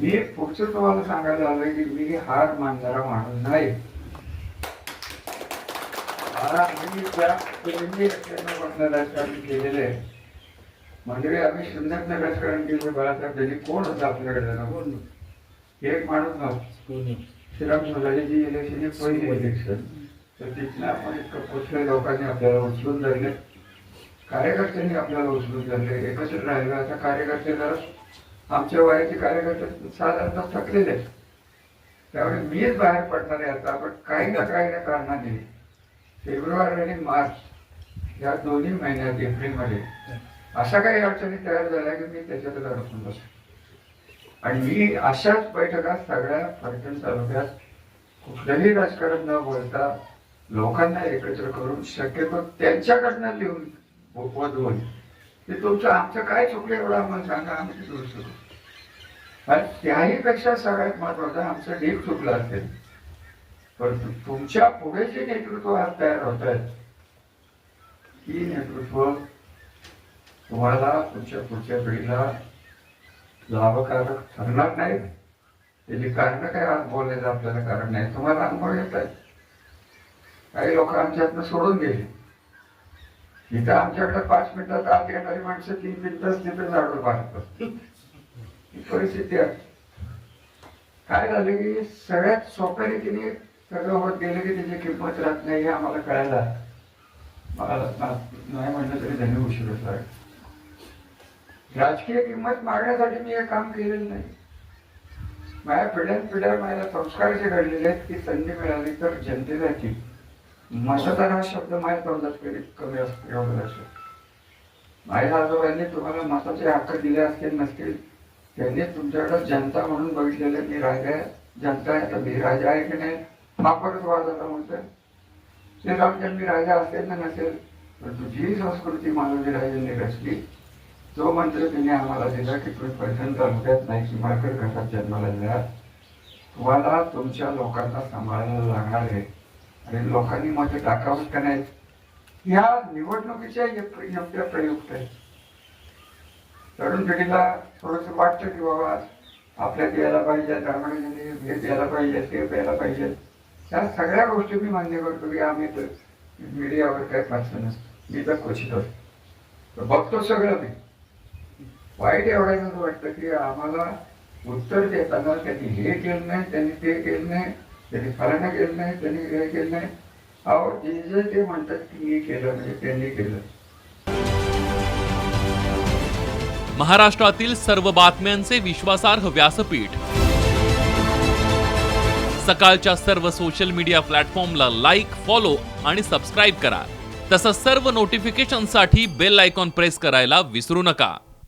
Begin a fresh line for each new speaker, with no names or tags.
मी पुढचं तुम्हाला सांगायला आलोय की मी हार मानणारा माणूस नाही. केलेलं म्हणजे आम्ही शून्यातनं राजकारण केलं बाळासाहेब त्यांनी कोण होतं आपल्याकडे ना एक माणूस नव्हता. श्रीराम मुलाजीची इलेक्शन ही पहिली इलेक्शन तर तिथनं आपण इतकं पोचले लोकांनी आपल्याला उचलून धरले? कार्यकर्त्यांनी आपल्याला उचलून धरले. एकत्र राहिलं. आता कार्यकर्ते जरा आमच्या वयाचे कार्यकर्ते साधारणतः थकलेले आहेत. त्यामुळे मीच बाहेर पडणार आहे आता पण काही ना काही ना कारणाने फेब्रुवारी आणि मार्च या दोन्ही महिन्यात एप्रिलमध्ये अशा काही अडचणी तयार झाल्या की मी त्याच्यातच अडकून बसलो. आणि मी अशाच बैठका सगळ्या पर्यटन तालुक्यात कुठलंही राजकारण न बोलता लोकांना एकत्र करून शक्यतो त्यांच्याकडनं लिहून व- की तुमचं आमचं काय चुकलं एवढं आम्हाला सांगा आम्ही दुरुस्त करू आणि त्याहीपेक्षा सगळ्यात महत्वाचं आमचं डीप चुकलं असेल. परंतु तुमच्यापुढे जे नेतृत्व आज तयार होत आहेत ही नेतृत्व तुम्हाला तुमच्या पुढच्या पिढीला लाभकारक ठरणार नाही. त्याची कारण काय आज बोलायचं आपल्याला कारण नाही तुम्हाला अनुभव येत आहे. काही लोक आमच्यातनं सोडून गेले. इथं आमच्याकडे पाच मिनिटात आत येणारी माणसं तीन मिनिटात तिथे झाडून पाहतात ही परिस्थिती आहे. काय झालं की सगळ्यात सोप्या रीतीने सगळं होत गेलं की त्याची किंमत राहत नाही हे आम्हाला कळायला मला नाही म्हटलं तरी त्यांनी उशीर होत. आहे राजकीय किंमत मागण्यासाठी मी हे काम केलेलं नाही. माझ्या पिढ्यान पिढ्या माझ्या संस्कार जे घडलेले आहेत ती संधी मिळाली तर जनतेला की हा शब्द माझ्या तोंडात कमी असतो. एवढं माझ्या आजोबांनी तुम्हाला मताचे हक्क दिले असतील नसतील त्यांनी तुमच्याकडे जनता म्हणून बघितलेलं मी राजा आहे जनता आहे तर मी राजा आहे की नाही? हा परत वाद म्हणतोय. ते जाऊन मी राजा असेल ना नसेल पण तुझी संस्कृती मानवी राजांनी रचली. जो मंत्र तिने आम्हाला दिला की तुम्ही पैठण तालुक्यात नाही किमाळकर घाटात जन्माला दिला तुम्हाला तुमच्या लोकांना सांभाळायला लागणार आहे. आणि लोकांनी मत टाकावं का नाही? ह्या निवडणुकीच्या योग्य प्रयुक्त आहे तरुण पिढीला थोडस वाटतं की बाबा आपल्या द्यायला पाहिजे धर्माने हे द्यायला पाहिजे ते द्यायला पाहिजे. त्या सगळ्या गोष्टी मी मान्य करतो की आम्ही तर मीडियावर काय फारसं नसतं. मी तर क्वचित असतो बघतो सगळं मी. वाईट एवढ्याच वाटतं की आम्हाला उत्तर देताना त्यांनी हे केलं नाही त्यांनी ते केलं नाही. त्यांनी फलाना केलं नाही त्यांनी हे केलं नाही. अहो जे जे ते म्हणतात की मी केलं म्हणजे त्यांनी केलं.
महाराष्ट्रातील सर्व बातम्यांचे विश्वासार्ह व्यासपीठ. सकाळच्या सर्व सोशल मीडिया प्लॅटफॉर्मला लाईक फॉलो आणि सबस्क्राईब करा. तसंच सर्व नोटिफिकेशनसाठी बेल आयकॉन प्रेस करायला विसरू नका.